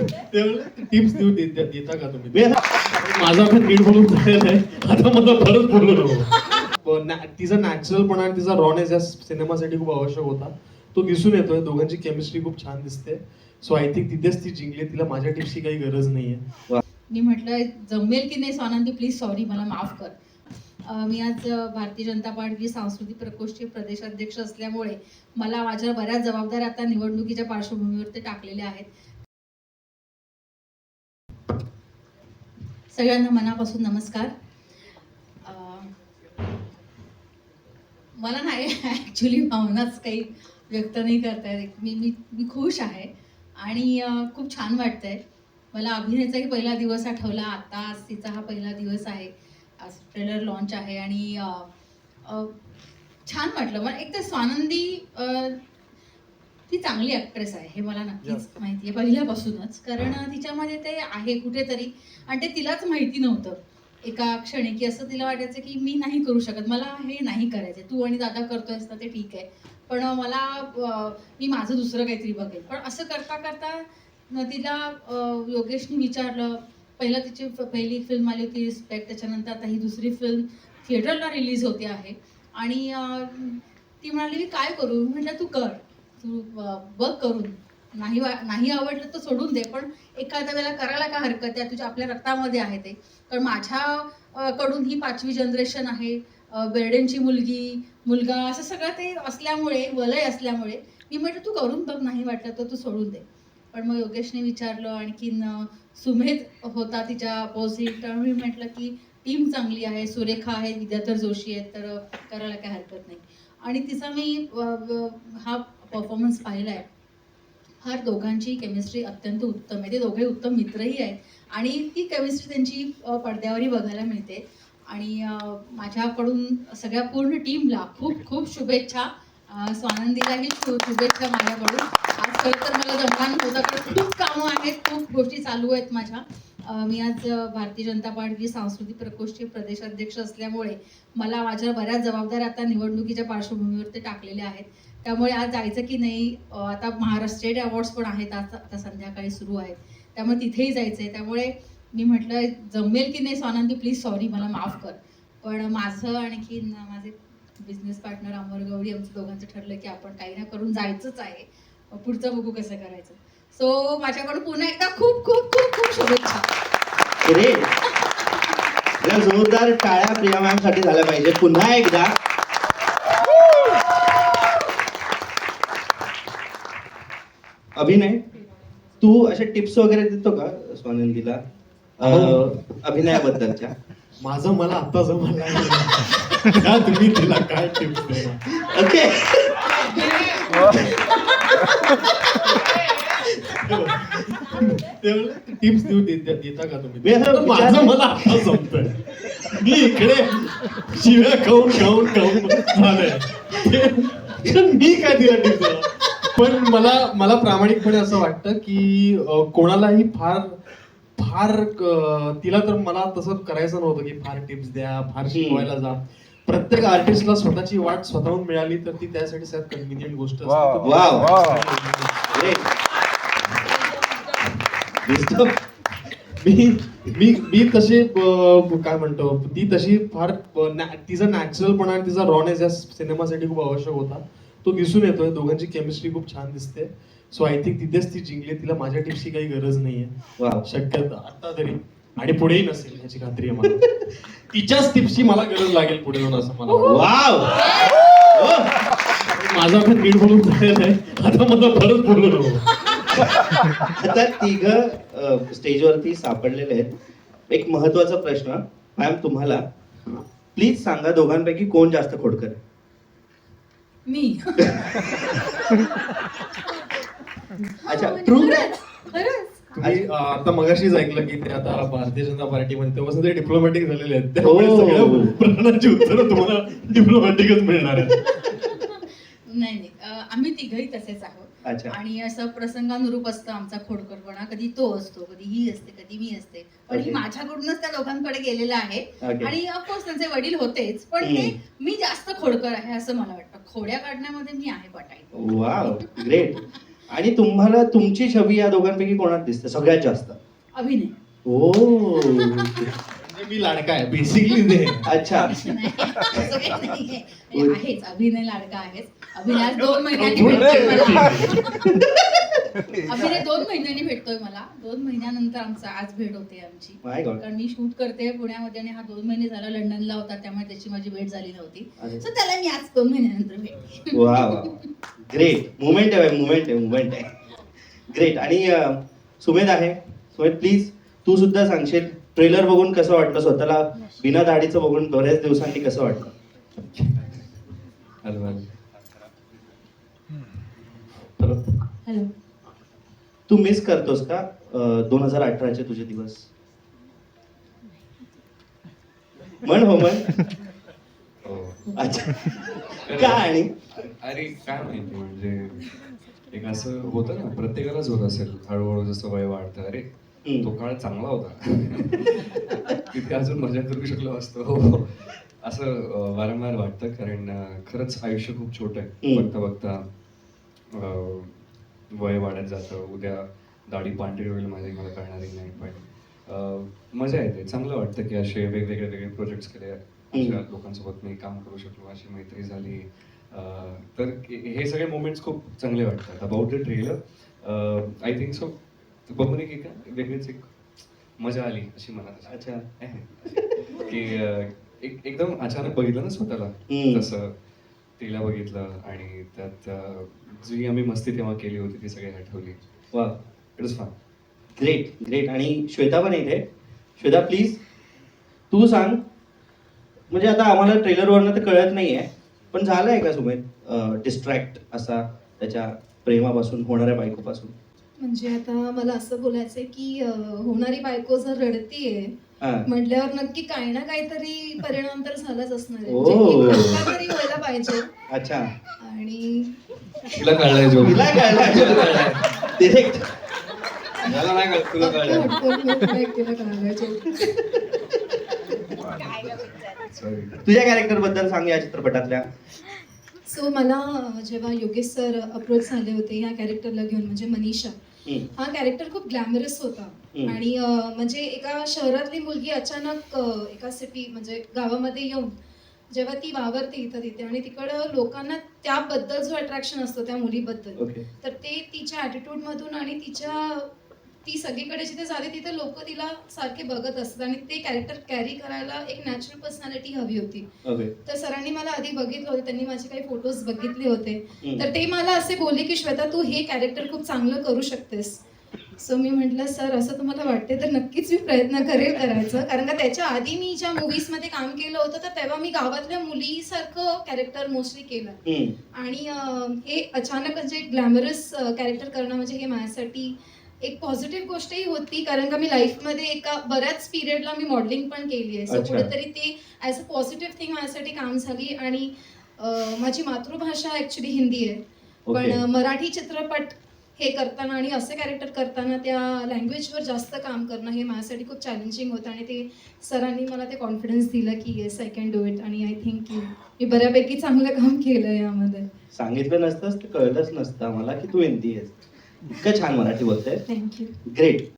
Tips देऊ दे- दे- देता का तुम्ही? माझा पण नीट बोलून झालेला आहे आता मला बोलू नको. तिचा नॅचरलपणा आणि तिचा रॉनेस या सिनेमासाठी खूप आवश्यक होता. तो दिसून येतोय. दोघांची केमिस्ट्री खूप छान दिसते. सो आय थिंक तिथेच ती जिंकली. तिला माझ्या टिप्सची काही गरज नाहीये. मी म्हटलं जमेल की नाही स्वानंदी प्लीज सॉरी मला माफ कर. मी आज भारतीय जनता पार्टी सांस्कृतिक प्रकोष्ठचे प्रदेशाध्यक्ष असल्यामुळे मला माझ्या बऱ्याच जबाबदाऱ्या आता निवडणुकीच्या पार्श्वभूमीवर ते टाकलेल्या आहेत. सगळ्यांना मनापासून नमस्कार. मला नाही ॲक्च्युली भावनाच काही व्यक्त नाही करता येत. मी मी मी खुश आहे. आणि खूप छान वाटतं आहे मला अभिनेचाही पहिला दिवस आठवला. आता आज तिचा हा पहिला दिवस आहे. आज ट्रेलर लॉन्च आहे. आणि छान वाटलं. मला एक तर स्वानंदी ती चांगली ॲक्ट्रेस आहे हे मला नक्कीच माहिती आहे पहिल्यापासूनच. कारण तिच्यामध्ये ते आहे कुठेतरी आणि ते तिलाच माहिती नव्हतं. एका क्षणी की असं तिला वाटायचं की मी नाही करू शकत मला हे नाही करायचं तू आणि दादा करतोयस ना ते ठीक आहे. पण मला मी माझं दुसरं काहीतरी बघेल. पण असं करता करता तिला योगेशने विचारलं. पहिलं तिची पहिली फिल्म आली होती रिस्पेक्ट त्याच्यानंतर आता ही दुसरी फिल्म थिएटरला रिलीज होते आहे. आणि ती म्हणाली मी काय करू? म्हटलं तू कर. तू बघ करून. नाही वा- नाही आवडलं तर सोडून दे पण एखाद्या वेळेला करायला काय हरकत आहे? तुझ्या आपल्या रक्तामध्ये आहे ते. कारण माझ्याकडून ही पाचवी जनरेशन आहे. बेर्डेनची मुलगी मुलगा असं सगळं ते असल्यामुळे वलय असल्यामुळे मी म्हटलं तू करून बघ नाही वाटलं तर तू सोडून दे. पण मग योगेशने विचारलं आणखीन सुमेध होता तिच्या अपोजिट तर मी म्हटलं की टीम चांगली आहे सुरेखा आहे विद्याधर जोशी आहेत तर करायला काय हरकत नाही. आणि तिचा मी हा परफॉर्मन्स पाहिला आहे फार दोघांची केमिस्ट्री अत्यंत उत्तम आहे. ते दोघे उत्तम मित्रही आहेत. आणि ती केमिस्ट्री त्यांची पडद्यावरही बघायला मिळते. आणि माझ्याकडून सगळ्या पूर्ण टीमला खूप खूप शुभेच्छा. स्वानंदीलाही शु शुभेच्छा माझ्याकडून. आज खरं तर मला जमला होतं खूप कामं आहेत. खूप गोष्टी चालू आहेत माझ्या. मी आज भारतीय जनता पार्टी सांस्कृतिक प्रकोष्ठचे प्रदेशाध्यक्ष असल्यामुळे मला माझ्या बऱ्याच जबाबदाऱ्या आता निवडणुकीच्या पार्श्वभूमीवर ते टाकलेल्या आहेत. त्यामुळे आज जायचं की नाही आता महाराष्ट्र स्टेट अवॉर्ड्स पण आहेत आज आता संध्याकाळी सुरू आहेत. त्यामुळे तिथेही जायचं आहे त्यामुळे मी म्हटलं जमेल की नाही स्वानंदी प्लीज सॉरी मला माफ कर. पण माझं आणखीन माझे बिझनेस पार्टनर अमर गवडी आमचं दोघांचं ठरलं की आपण काही ना करून जायचंच आहे. पुढचं बघू कसं करायचं. सो माझ्याकडून पुन्हा एकदा खूप खूप खूप खूप शुभेच्छा. जोरदार टाळ्या प्रिया मॅमसाठी झाल्या पाहिजे पुन्हा एकदा अभिनय तू असे टिप्स वगैरे देतो का स्वानंदीला? अं, अभिनयाबद्दलच्या. माझं मला आता जमलं त्या तुम्ही तिला काय टिप्स देणार? ओके. टिप्स देऊ दे- दे- देता का तुम्ही? आता माझं मला आता जमतंय. मी इकडे शिव्या खाऊन खाऊन खाऊन झालंय ते- मी काय दिला टिप्स पण मला मला प्रामाणिकपणे असं वाटतं की अं, कोणालाही फार फार अं, तिला तर मला तसं करायचं नव्हतं की फार टिप्स द्या फार शिकवायला जा. प्रत्येक आर्टिस्टला स्वतःची वाट स्वतःहून मिळाली तर ती त्यासाठी सगळ्यात कन्व्हिनियंट गोष्ट. असते. Wow. मी मी मी तशी अं, काय म्हणतो ती तशी फार अं, नॅ- तिचा नॅचरलपणा आणि तिचा रॉनेस या सिनेमासाठी खूप आवश्यक होता. तो दिसून येतोय. दोघांची केमिस्ट्री खूप छान दिसते. सो आय थिंक तिथेच ती जिंकली. तिला माझ्या टिप्सची काही गरज नाहीये. शक्यता आता तरी. आणि पुढेही नसेल याची खात्री आहे मला तिच्याच टिप्सची मला गरज लागेल पुढे जाऊन असं मला. वाव ओ, माझा पण झालेला आहे. आता मला परत बोलू नको. आता तिघ स्टेजवरती सापडलेले आहेत. एक महत्त्वाचा प्रश्न मॅम तुम्हाला. प्लीज सांगा दोघांपैकी कोण जास्त खोडकर आहे? मी. अच्छा म्हणजे ट्रू खरंच खरंच. तुम्ही अं, आता मगाशीच ऐकलं की ते आता भारतीय जनता पार्टीमध्ये तेव्हापासून ते डिप्लोमॅटिक झालेले आहेत. त्यामुळे हो. सगळ्या प्रश्नांची उत्तरं तुम्हाला डिप्लोमॅटिकच मिळणार आहेत. नाही नाही. अं, आम्ही तिघही तसेच आहोत. अच्छा. आणि असं प्रसंगानुरूप असतं आमचा खोडकरपणा. कधी तो असतो कधी ही असते कधी मी असते. पण ही Okay. माझ्याकडूनच त्या दोघांकडे गेलेलं आहे. Okay. आणि ऑफकोर्स त्यांचे वडील होतेच पण ते हम्म. मी जास्त खोडकर आहे असं मला वाटतं. खोड्या काढण्यामध्ये मी आहे पटाई वाव ग्रेट आणि तुम्हाला तुमची छबी या दोघांपैकी कोणात दिसते? सगळ्यात जास्त. अभिनय. ओ. म्हणजे मी लाडका आहे बेसिकली अच्छा. हे आहेच. अभिनय लाडका आहेच अभिनय दोन महिन्यांनी भेटतोय मला. अभिनय दोन महिन्यांनी भेटतोय मला. दोन महिन्यानंतर आमचा आज भेट होते आमची. माय गॉड कारण मी शूट करते पुण्यामध्ये आणि हा दोन महिने झाला लंडनला होता त्यामुळे त्याची माझी भेट झाली नव्हती. सो त्याला मी आज दोन महिन्यानंतर भेटते वा ग्रेट मुमेंट आहे मुमेंट आहे मुमेंट आहे. ग्रेट आणि अं, सुमेध आहे. सुमेध प्लीज तू सुद्धा सांगशील ट्रेलर बघून कसं वाटलं? स्वतःला बिना दाढीचं बघून बऱ्याच दिवसांनी कसं वाटलं? Hello hello. हॅलो तू मिस करतोस का? दोन हजार अठराचे तुझे दिवस. म्हण हो म्हण. हो. अच्छा. का आणि? अरे काय माहिती म्हणजे एक असं होतं ना प्रत्येकालाच होत असेल हळूहळू जसं वय वाढतं. अरे. तो काळ चांगला होता. तिथे अजून मजा करू शकलो असतो. असं वारंवार वाटतं कारण खरंच आयुष्य खूप छोटं आहे. बघता बघता वय वाढत जातं. उद्या दाढी पांढरी होईल माझी मला कळणारही नाही पण मजा येते. चांगलं वाटतं की असे वेगवेगळे वेगळे प्रोजेक्ट्स केले. अशा लोकांसोबत मी काम करू शकलो अशी मैत्री झाली. तर हे सगळे मोमेंट्स खूप चांगले वाटतात. About the trailer I think so बघून एक एक वेगळीच एक मजा आली अशी मनात. अच्छा. की एकदम अचानक बघितलं ना स्वतःला. तसं. तिला बघितलं आणि त्यात जी आम्ही मस्ती तेव्हा केली होती ती सगळी आठवली. वा it is fun. Great great. आणि श्वेता पण इथे. श्वेता प्लीज तू सांग. म्हणजे आता आम्हाला ट्रेलरवरनं तर कळत नाही आहे पण झालंय का सुमेध डिस्ट्रॅक्ट असा त्याच्या प्रेमापासून होणाऱ्या बायकोपासून? म्हणजे आता मला असं बोलायचंय की अं, होणारी बायको जर रडतीये हा. म्हटल्यावर नक्की काही ना काहीतरी परिणाम तर झालाच असणार आहे. पाहिजे. अच्छा. आणि तिला कळलंय जो. तिला कळलाय. तुला कळलाय. Direct. मला नाही कळत तुला तुझ्या कॅरेक्टरबद्दल सांग या चित्रपटातल्या. सो मला जेव्हा योगेश सर अप्रोच झाले होते ह्या कॅरेक्टरला घेऊन म्हणजे मनीषा. हा कॅरेक्टर खूप ग्लॅमरस होता. आणि म्हणजे एका शहरातली मुलगी अचानक एका सिटी म्हणजे गावामध्ये येऊन जेव्हा ती वावरते इथं तिथे आणि तिकडं लोकांना त्याबद्दल जो अट्रॅक्शन असतो त्या मुलीबद्दल ओके. तर ते तिच्या attitude मधून आणि तिच्या ती सगळीकडे जिथे जाते तिथे लोक तिला सारखे बघत असतात आणि ते कॅरेक्टर कॅरी करायला एक नॅचरल पर्सनॅलिटी हवी होती. ओके. तर सरांनी मला आधी बघितलं होतं त्यांनी माझे काही फोटोज बघितले होते. हम्म. तर ते मला असे बोलले की श्वेता तू हे कॅरेक्टर खूप चांगलं करू शकतेस. सो मी म्हटलं सर असं तुम्हाला वाटते तर नक्कीच मी प्रयत्न करेल करायचं. कारण का त्याच्या आधी मी ज्या मूवीजमध्ये काम केलं होतं तर तेव्हा मी गावातल्या मुलीसारखं कॅरेक्टर मोस्टली केलं. आणि अं, हे अचानक म्हणजे ग्लॅमरस कॅरेक्टर करणं म्हणजे हे माझ्यासाठी एक पॉझिटिव्ह गोष्टही होती. कारण का मी लाईफमध्ये एका बऱ्याच पिरियडला मी मॉडेलिंग पण केली आहे. सो अच्छा. कुठेतरी ते ॲज अ पॉझिटिव्ह थिंग माझ्यासाठी काम झाली. आणि अं, माझी मातृभाषा ॲक्च्युली हिंदी आहे. पण ओके मराठी चित्रपट हे करताना आणि असे कॅरेक्टर करताना त्या लँग्वेजवर जास्त काम करणं हे माझ्यासाठी खूप चॅलेंजिंग होतं आणि ते सरांनी मला ते कॉन्फिडन्स दिलं की yes I can do it आणि आय थिंक की मी बऱ्यापैकी चांगलं काम केलं यामध्ये. सांगितलं नसतंच कळलंच नसतं आम्हाला की तू हिंदी आहेस. इतकं छान मराठी बोलते थँक्यू ग्रेट